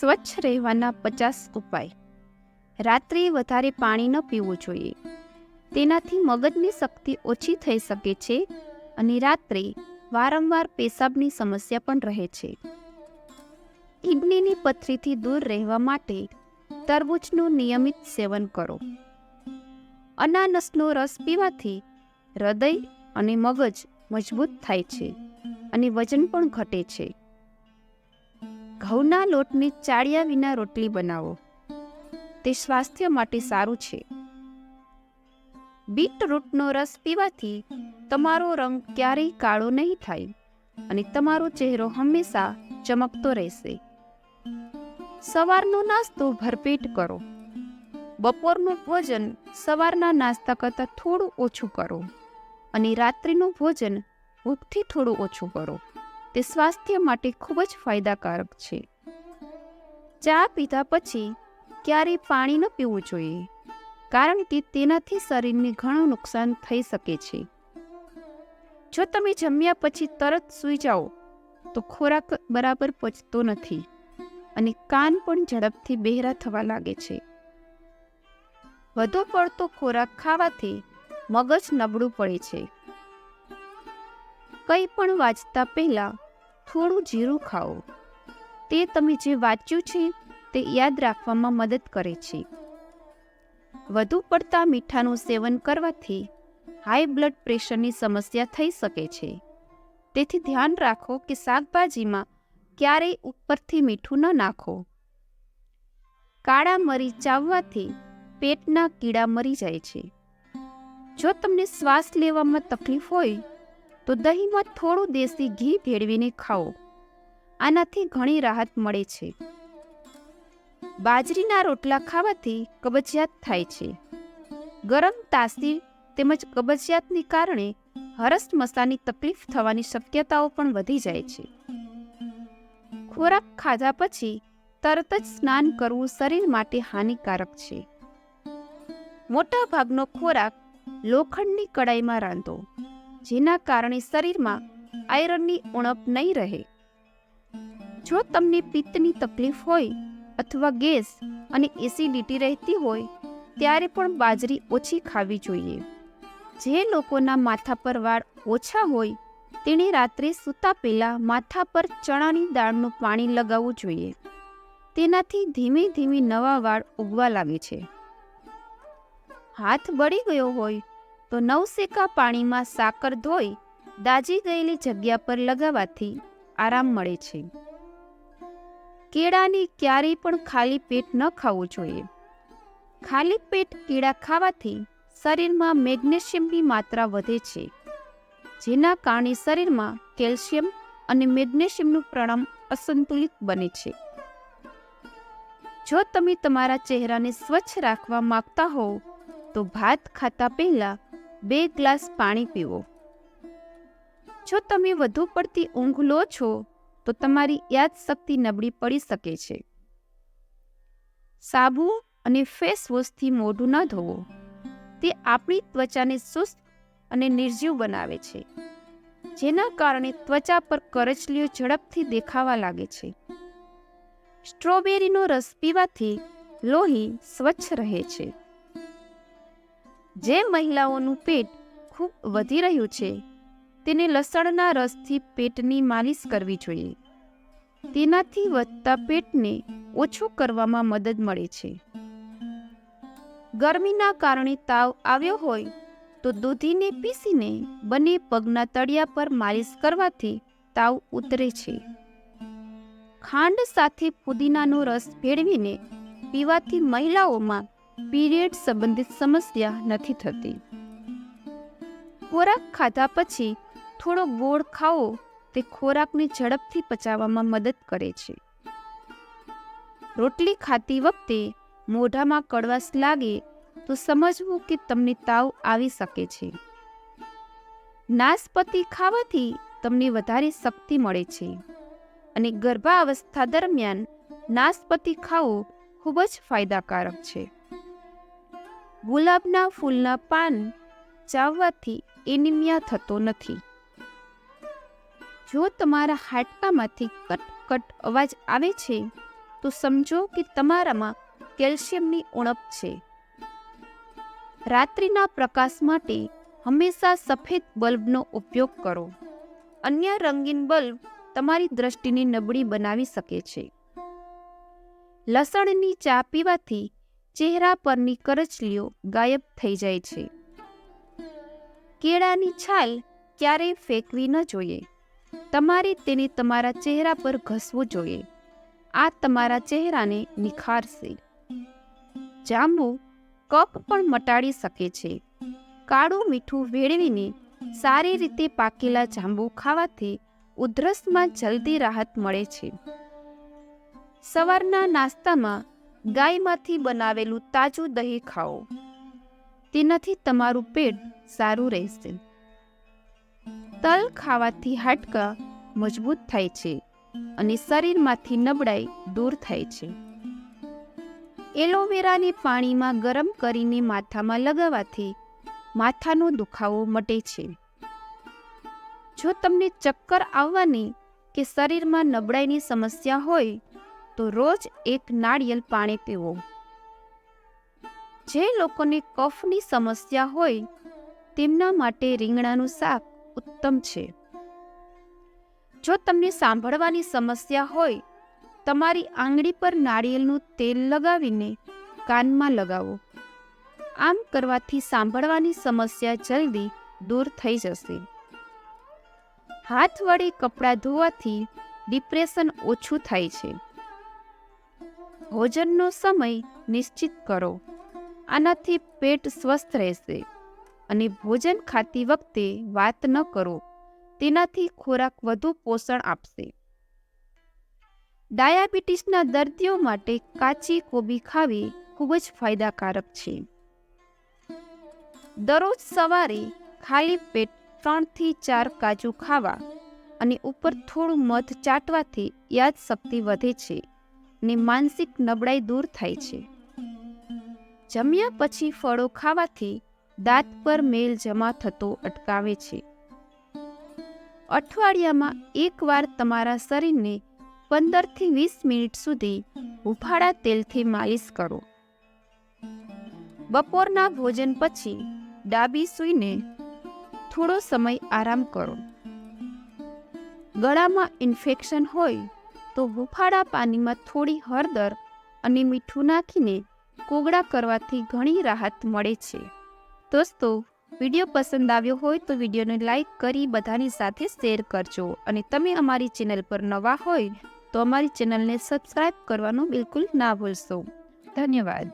સ્વચ્છ રહેવાના પચાસ ઉપાય. રાત્રે વધારે પાણી ન પીવું જોઈએ. તેનાથી મગજની શક્તિ ઓછી થઈ શકે છે અને રાત્રે વારંવાર પેશાબની સમસ્યા પણ રહે છે. કિડનીની પથરીથી દૂર રહેવા માટે તરબૂચનું નિયમિત સેવન કરો. અનાનસનો રસ પીવાથી હૃદય અને મગજ મજબૂત થાય છે અને વજન પણ ઘટે છે. ઘઉંના લોટની ચાળિયા વિના રોટલી બનાવો. તે સ્વાસ્થ્ય માટે સારું છે. બીટરૂટનો રસ પીવાથી તમારો રંગ ક્યારેય કાળો નહીં થાય અને તમારો ચહેરો હંમેશા ચમકતો રહેશે. સવારનો નાસ્તો ભરપેટ કરો. બપોરનું ભોજન સવારના નાસ્તા કરતાં થોડું ઓછું કરો અને રાત્રિનું ભોજન ભૂખથી થોડું ઓછું કરો. તે સ્વાસ્થ્ય માટે ખૂબ જ ફાયદાકારક છે. ચા પીધા પછી ક્યારેય પાણી ન પીવું જોઈએ, કારણ કે તેનાથી શરીરને ઘણું નુકસાન થઈ શકે છે. જો તમે જમ્યા પછી તરત સૂઈ જાઓ, તો ખોરાક બરાબર પચતો નથી અને કાન પણ ઝડપથી બહેરા થવા લાગે છે. વધુ પડતો ખોરાક ખાવાથી મગજ નબળું પડે છે. કંઈ પણ વાંચતા પહેલાં થોડું જીરું ખાઓ. તે તમે જે વાંચ્યું છે તે યાદ રાખવામાં મદદ કરે છે. વધુ પડતા મીઠાનું સેવન કરવાથી હાઈ બ્લડ પ્રેશરની સમસ્યા થઈ શકે છે. તેથી ધ્યાન રાખો કે શાકભાજીમાં ક્યારેય ઉપરથી મીઠું ન નાખો. કાળા મરી ચાવવાથી પેટના કીડા મરી જાય છે. જો તમને શ્વાસ લેવામાં તકલીફ હોય તો દહીંમાં થોડું દેશી ઘી ભેળવીને ખાઓ. આનાથી ઘણી રાહત મળે છે. બાજરીના રોટલા ખાવાથી કબજિયાત થાય છે. ગરમ તાસીર તેમજ કબજિયાતને કારણે હરસ મસાની તકલીફ થવાની શક્યતાઓ પણ વધી જાય છે. ખોરાક ખાધા પછી તરત જ સ્નાન કરવું શરીર માટે હાનિકારક છે. મોટા ભાગનો ખોરાક લોખંડની કડાઈમાં રાંધો. જેના કારણે શરીરમાં આયરનની ઉણપ નહીં રહે. જો તમને પિત્તની તકલીફ હોય અથવા ગેસ અને એસિડિટી રહેતી હોય, ત્યારે પણ બાજરી ઓછી ખાવી જોઈએ. જે લોકોના માથા પર વાળ ઓછા હોય, તેણે રાત્રે સૂતા પહેલાં માથા પર ચણાની દાળનું પાણી લગાવવું જોઈએ. તેનાથી ધીમે ધીમે નવા વાળ ઉગવા લાગે છે. હાથ બળી ગયો હોય તો નવસેકા પાણીમાં સાકર ધોઈ દાજી ગયેલી જગ્યા પર લગાવવાથી આરામ મળે છે. કેળાની ક્યારેય પણ ખાલી પેટ ન ખાવું જોઈએ. ખાલી પેટ કેળા ખાવાથી શરીરમાં મેગ્નેશિયમની માત્રા વધે છે, જેના કારણે શરીરમાં કેલ્શિયમ અને મેગ્નેશિયમનું પ્રમાણ અસંતુલિત બને છે. જો તમે તમારા ચહેરાને સ્વચ્છ રાખવા માંગતા હોવ, તો ભાત ખાતા પહેલા બે ગ્લાસ પાણી પીવો. જો તમે વધુ પડતી ઊંઘ લો છો, તો તમારી યાદશક્તિ નબળી પડી શકે છે. સાબુ અને ફેસ વોશથી મોઢું ન ધોવો. તે આપણી ત્વચાને સુસ્ત અને નિર્જીવ બનાવે છે, જેના કારણે ત્વચા પર કરચલીઓ ઝડપથી દેખાવા લાગે છે. સ્ટ્રોબેરીનો રસ પીવાથી લોહી સ્વચ્છ રહે છે. જે મહિલાઓનું પેટ ખૂબ વધી રહ્યું છે, તેને લસણના રસથી પેટની માલિશ કરવી જોઈએ. તેનાથી વધતા પેટને ઓછું કરવામાં મદદ મળે છે. ગરમીના કારણે તાવ આવ્યો હોય, તો દૂધીને પીસીને બંને પગના તળિયા પર માલિશ કરવાથી તાવ ઉતરે છે. ખાંડ સાથે પુદીનાનો રસ ભેળવીને પીવાથી મહિલાઓમાં પીરિયડ સંબંધિત સમસ્યા નથી થતી. ખોરાક ખાધા પછી થોડો ગોળ ખાવો તે ખોરાકને ઝડપથી પચાવવામાં મદદ કરે છે. રોટલી ખાતી વખતે મોઢામાં કડવાશ લાગે, તો સમજવું કે તમને તાવ આવી શકે છે. નાસપતી ખાવાથી તમને વધારે શક્તિ મળે છે. અને ગર્ભાવસ્થા દરમિયાન નાસપતી ખાવું ખૂબ જ ફાયદાકારક છે. ગુલાબના ફૂલના પાન ચાવવાથી એનિમિયા થતો નથી. જો તમારા હાડકામાંથી કટ કટ અવાજ આવે છે, તો સમજો કે તમારામાં કેલ્શિયમની ઉણપ છે. રાત્રિના પ્રકાશ માટે હંમેશા સફેદ બલ્બનો ઉપયોગ કરો. અન્ય રંગીન બલ્બ તમારી દ્રષ્ટિને નબળી બનાવી શકે છે. લસણની ચા પીવાથી ચહેરા પરની કરચલીઓ ગાયબ થઈ જાય છે. કેળાની છાલ ક્યારેય ફેંકવી ન જોઈએ. તમારે તેને તમારા ચહેરા પર ઘસવું જોઈએ. આ તમારા ચહેરાને નિખારશે. જાંબુ કફ પણ મટાડી શકે છે. કાળું મીઠું વેળવીને સારી રીતે પાકેલા જાંબુ ખાવાથી ઉધરસમાં જલ્દી રાહત મળે છે. સવારના નાસ્તામાં ગાયમાંથી બનાવેલું તાજું દહીં ખાઓ. તેનાથી તમારું પેટ સારું રહેશે. તલ ખાવાથી હાડકા મજબૂત થાય છે અને શરીરમાંથી નબળાઈ દૂર થાય છે. એલોવેરાને પાણીમાં ગરમ કરીને માથામાં લગાવવાથી માથાનો દુખાવો મટે છે. જો તમને ચક્કર આવવાની કે શરીરમાં નબળાઈની સમસ્યા હોય તો રોજ એક નાળિયેર પાણી પીવો. જે લોકોને કફની સમસ્યા હોય, તેમના માટે રીંગણાનું શાક ઉત્તમ છે. જો તમને સાંભળવાની સમસ્યા હોય, તમારી આંગળી પર નાળિયેરનું તેલ લગાવીને કાનમાં લગાવો. આમ કરવાથી સાંભળવાની સમસ્યા જલ્દી દૂર થઈ જશે. હાથ વડે કપડાં ધોવાથી ડિપ્રેશન ઓછું થાય છે. ભોજનનો સમય નિશ્ચિત કરો. આનાથી પેટ સ્વસ્થ રહેશે અને ભોજન ખાતી વખતે વાત ન કરો. તેનાથી ખોરાક વધુ પોષણ આપશે. ડાયાબિટીસના દર્દીઓ માટે કાચી કોબી ખાવી ખૂબ જ ફાયદાકારક છે. દરરોજ સવારે ખાલી પેટ ત્રણથી ચાર કાજુ ખાવા અને ઉપર થોડું મધ ચાટવાથી યાદશક્તિ વધે છે. ને માનસિક નબળાઈ દૂર થાય છે. જમ્યા પછી ફળો ખાવાથી દાંત પર મેલ જમા થતો અટકાવે છે. અઠવાડિયામાં એકવાર તમારા શરીરને પંદરથી વીસ મિનિટ સુધી હુફાળા તેલથી માલિશ કરો. બપોરના ભોજન પછી ડાબી સૂઈને થોડો સમય આરામ કરો. ગળામાં ઇન્ફેક્શન હોય તો હુફાળા પાણીમાં થોડી હળદર અને મીઠું નાખીને કોગળા કરવાથી ઘણી રાહત મળે છે. દોસ્તો, વીડિયો પસંદ આવ્યો હોય તો વિડીયોને લાઈક કરી બધાની સાથે શેર કરજો અને તમે અમારી ચેનલ પર નવા હોય તો અમારી ચેનલને સબસ્ક્રાઈબ કરવાનું બિલકુલ ના ભૂલશો. ધન્યવાદ.